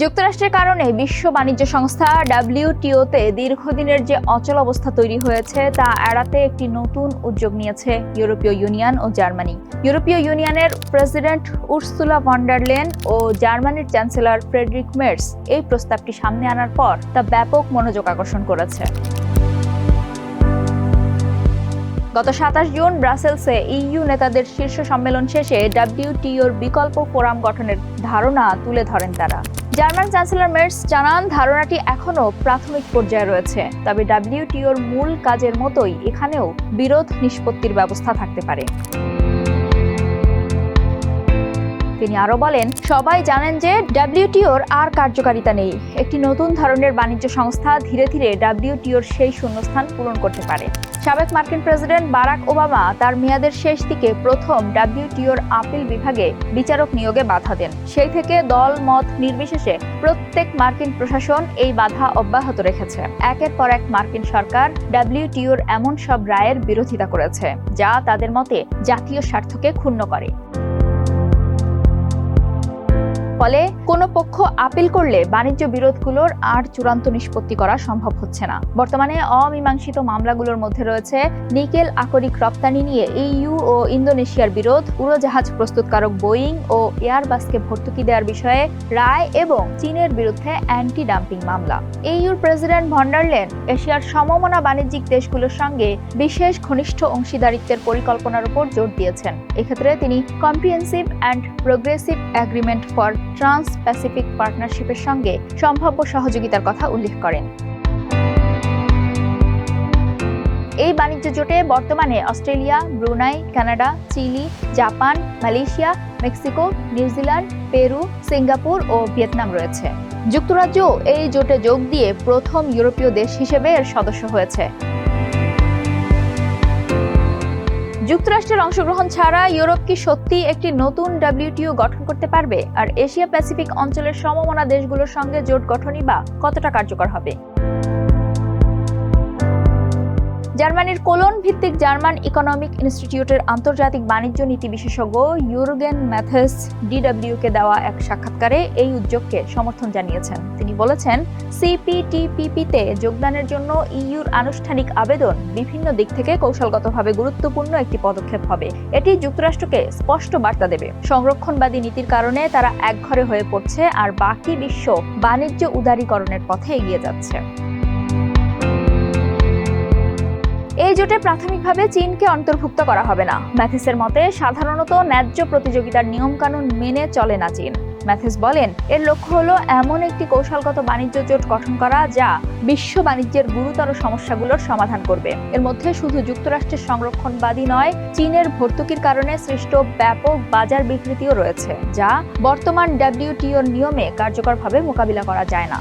যুক্তরাষ্ট্রের কারণে বিশ্ব বাণিজ্য সংস্থা ডাব্লিউটিওতে দীর্ঘদিনের যে অচল অবস্থা তৈরি হয়েছে, তা এড়াতে একটি নতুন উদ্যোগ নিয়েছে ইউরোপীয় ইউনিয়ন ও জার্মানি। ইউরোপীয় ইউনিয়নের প্রেসিডেন্ট উর্সুলা ভন্ডারলেন ও জার্মানির চ্যান্সেলর ফ্রেডরিক মের্স এই প্রস্তাবটি সামনে আনার পর তা ব্যাপক মনোযোগ আকর্ষণ করেছে। গত সাতাশ জুন ব্রাসেলসে ইইউ নেতাদের শীর্ষ সম্মেলন শেষে ডাব্লিউটিওর বিকল্প ফোরাম গঠনের ধারণা তুলে ধরেন তারা। জার্মান চ্যান্সেলর মের্স জানান, ধারণাটি এখনও প্রাথমিক পর্যায়ে রয়েছে। তবে ডাব্লিউটিওর মূল কাজের মতোই এখানেও বিরোধ নিষ্পত্তির ব্যবস্থা থাকতে পারে। তিনি আরও বলেন, সবাই জানেন যে ডাব্লিউটিওর আর কার্যকারিতা নেই। একটি নতুন ধরনের বাণিজ্য সংস্থা ধীরে ধীরে ডাব্লিউটিওর সেই শূন্যস্থান পূরণ করতে পারে। সাবেক মার্কিন প্রেসিডেন্ট বারাক ওবামা তার মেয়াদের শেষ দিকে প্রথম ডাব্লিউটিওর আপিল বিভাগে বিচারক নিয়োগে বাধা দেন। সেই থেকে দল, মত নির্বিশেষে প্রত্যেক মার্কিন প্রশাসন এই বাধা অব্যাহত রেখেছে। একের পর এক মার্কিন সরকার ডাব্লিউটিওর এমন সব রায়ের বিরোধিতা করেছে, যা তাদের মতে জাতীয় স্বার্থকে ক্ষুণ্ণ করে। ফলে কোনো পক্ষ আপিল করলে বাণিজ্য বিরোধগুলোর আর চূড়ান্ত নিষ্পত্তি করা সম্ভব হচ্ছে না। বর্তমানে অমীমাংসিত মামলাগুলোর মধ্যে রয়েছে নিকেল আকরিক রপ্তানি নিয়ে ইইউ ও ইন্দোনেশিয়ার বিরোধ, উড়োজাহাজ প্রস্তুতকারক বোয়িং ও এয়ারবাসকে ভর্তুকি দেওয়ার বিষয়ে রায় এবং চীনের বিরুদ্ধে অ্যান্টি ডাম্পিং মামলা। ইইউর প্রেসিডেন্ট ভন্ডারলেন এশিয়ার সমমনা বাণিজ্যিক দেশগুলোর সঙ্গে বিশেষ ঘনিষ্ঠ অংশীদারিত্বের পরিকল্পনার উপর জোর দিয়েছেন। এক্ষেত্রে তিনি comprehensive and progressive agreement for trans pacific পার্টনারশিপের সঙ্গে সম্ভাব্য সহযোগিতার কথা উল্লেখ করেন। এই বাণিজ্য জোটে বর্তমানে Australia, Brunei, Canada, Chile, Japan, Malaysia, Mexico, New Zealand, Peru, Singapore ও ভিয়েতনাম রয়েছে। যুক্তরাজ্য এই জোটে যোগ দিয়ে প্রথম ইউরোপীয় দেশ হিসেবে এর সদস্য হয়েছে। যুক্তরাষ্ট্রের অংশগ্রহণ ছাড়া ইউরোপ কি সত্যি একটি নতুন ডাব্লিউটিও গঠন করতে পারবে? আর এশিয়া প্যাসিফিক অঞ্চলের সমমনা দেশগুলোর সঙ্গে জোট গঠনই বা কতটা কার্যকর হবে? জার্মানির কোলন ভিত্তিক জার্মান ইকোনমিক ইনস্টিটিউটের আন্তর্জাতিক বাণিজ্য নীতি বিশেষজ্ঞ ইউরোগেন ম্যাথেস ডিডব্লিউকে দেওয়া এক সাক্ষাৎকারে এই উদ্যোগকে সমর্থন জানিয়েছেন। তিনি বলেছেন সিপিটিপিপিতে যোগদানের জন্য ইইউর আনুষ্ঠানিক আবেদন বিভিন্ন দিক থেকে কৌশলগতভাবে গুরুত্বপূর্ণ একটি পদক্ষেপ হবে। এটি যুক্তরাষ্ট্রকে স্পষ্ট বার্তা দেবে। সংরক্ষণবাদী নীতির কারণে তারা একঘরে হয়ে পড়ছে আর বাকি বিশ্ব বাণিজ্য উদারীকরণের পথে এগিয়ে যাচ্ছে। জোটে প্রাথমিকভাবে চীনকে অন্তর্ভুক্ত করা হবে না। ম্যাথিসের মতে, সাধারণত ন্যায্য প্রতিযোগিতার নিয়মকানুন মেনে চলে না চীন। ম্যাথিস বলেন, এর লক্ষ্য হলো এমন একটি কৌশলগত বাণিজ্য জোট গঠন করা যা বিশ্ব বাণিজ্যের গুরুতর সমস্যাগুলোর সমাধান করবে। এর মধ্যে শুধু যুক্তরাষ্ট্রের সংরক্ষণবাদী নয়, চীনের ভর্তুকির কারণে সৃষ্ট ব্যাপক বাজার বিকৃতিও রয়েছে, যা বর্তমান ডাব্লিউটিওর নিয়মে কার্যকরভাবে মোকাবিলা করা যায় না।